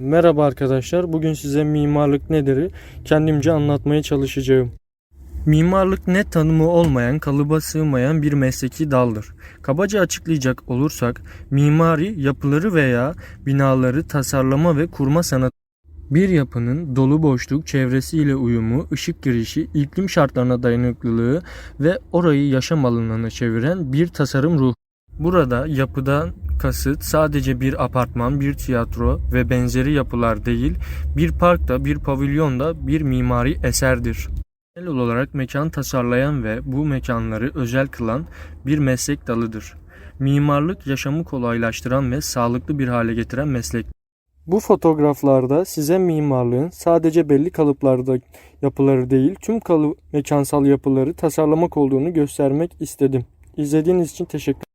Merhaba arkadaşlar. Bugün size mimarlık nedir kendimce anlatmaya çalışacağım. Mimarlık net tanımı olmayan, kalıba sığmayan bir mesleki daldır. Kabaca açıklayacak olursak, mimari yapıları veya binaları tasarlama ve kurma sanatı bir yapının dolu boşluk, çevresiyle uyumu, ışık girişi, iklim şartlarına dayanıklılığı ve orayı yaşam alanına çeviren bir tasarım ruhu. Burada yapıdan kasıt sadece bir apartman, bir tiyatro ve benzeri yapılar değil, bir parkta, bir pavilyonda bir mimari eserdir. Genel olarak mekan tasarlayan ve bu mekanları özel kılan bir meslek dalıdır. Mimarlık yaşamı kolaylaştıran ve sağlıklı bir hale getiren meslek. Bu fotoğraflarda size mimarlığın sadece belli kalıplarda yapıları değil, tüm kalı mekansal yapıları tasarlamak olduğunu göstermek istedim. İzlediğiniz için teşekkür